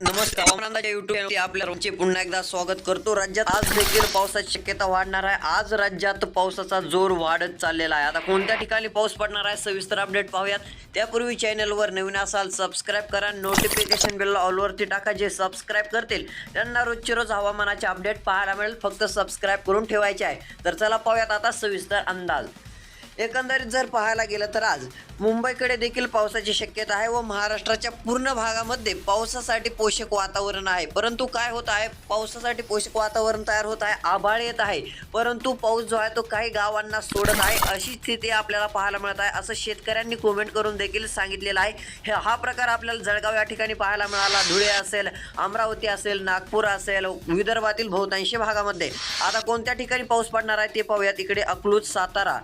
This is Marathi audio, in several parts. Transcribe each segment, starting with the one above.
नमस्कार हवामानाच्या युट्यूब आपल्या रोजचे पुन्हा एकदा स्वागत करतो. राज्यात आज देखील पावसाची शक्यता वाढणार आहे. आज राज्यात पावसाचा जोर वाढत चाललेला आहे. आता कोणत्या ठिकाणी पाऊस पडणार आहे सविस्तर अपडेट पाहूयात. त्यापूर्वी चॅनलवर नवीन असाल सबस्क्राईब करा. नोटिफिकेशन बेल ऑलवरती टाका जे सबस्क्राईब करतील त्यांना रोजचे रोज हवामानाचे अपडेट पाहायला मिळेल. फक्त सबस्क्राईब करून ठेवायचे आहे. तर चला पाहूयात आता सविस्तर अंदाज. एकंदरीत जर पाहायला गेलं तर आज मुंबईकडे देखील पावसाची शक्यता आहे व महाराष्ट्राच्या पूर्ण भागामध्ये पावसासाठी पोषक वातावरण आहे. परंतु काय होत आहे? पावसासाठी पोषक वातावरण तयार होत आहे आभाळ येत आहे. परंतु पाऊस जो आहे तो काही गावांना सोडत आहे अशी स्थिती आपल्याला पाहायला मिळत आहे असं शेतकऱ्यांनी कमेंट करून देखील सांगितलेलं आहे. हे- हा प्रकार आपल्याला जळगाव या ठिकाणी पाहायला मिळाला. धुळे असेल अमरावती असेल नागपूर असेल विदर्भातील बहुतांशी भागामध्ये. आता कोणत्या ठिकाणी पाऊस पडणार आहे ते पाहूया. तिकडे अकलूज सातारा.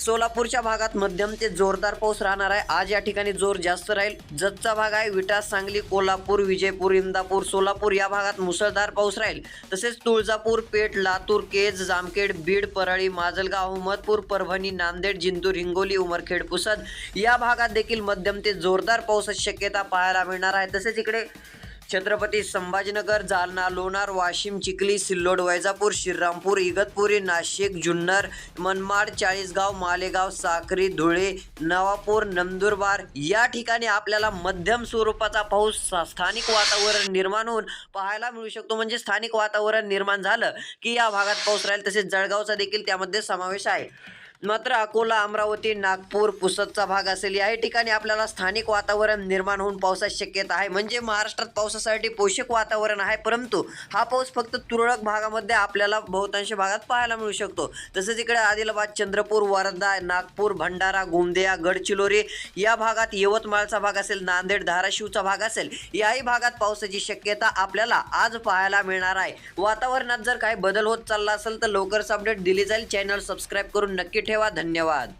सोलापूरच्या भागात मध्यम ते जोरदार पाऊस राहणार आहे. आज या ठिकाणी जोर जास्त राहील. जतचा भाग आहे विटा सांगली कोल्हापूर विजयपूर इंदापूर सोलापूर या भागात मुसळधार पाऊस राहील. तसेच तुळजापूर पेठ लातूर केज जामखेड बीड परळी माजलगाव अहमदपूर परभणी नांदेड जिंतूर हिंगोली उमरखेड पुसद या भागात देखील मध्यम ते जोरदार पावसाची शक्यता पाहायला मिळणार आहे. तसेच इकडे छत्रपती संभाजीनगर जालना लोणार वाशिम चिखली सिल्लोड वैजापूर श्रीरामपूर इगतपुरी नाशिक जुन्नर मनमाड चाळीसगाव मालेगाव साक्री धुळे नवापूर नंदुरबार या ठिकाणी आपल्याला मध्यम स्वरूपाचा पाऊस सा- स्थानिक वातावरण निर्माण होऊन पाहायला मिळू शकतो. म्हणजे स्थानिक वातावरण निर्माण झालं की या भागात पाऊस राहील तसेच जळगावचा देखील त्यामध्ये समावेश आहे. मात्र अकोला अमरावती नागपूर पुसदचा भाग असेल याही ठिकाणी आपल्याला स्थानिक वातावरण निर्माण होऊन पावसाची शक्यता आहे. म्हणजे महाराष्ट्रात पावसासाठी पोषक वातावरण आहे परंतु हा पाऊस फक्त तुरळक भागामध्ये आपल्याला बहुतांश भागात पाहायला मिळू शकतो. तसेच इकडे आदिलाबाद चंद्रपूर वर्धा नागपूर भंडारा गोंदिया गडचिरोली या भागात यवतमाळचा भाग असेल नांदेड धाराशिवचा भाग असेल याही भागात पावसाची शक्यता आपल्याला आज पाहायला मिळणार आहे. वातावरणात जर काही बदल होत चालला असेल तर लवकरच अपडेट दिली जाईल. चॅनल सबस्क्राईब करून नक्की ठेवा धन्यवाद.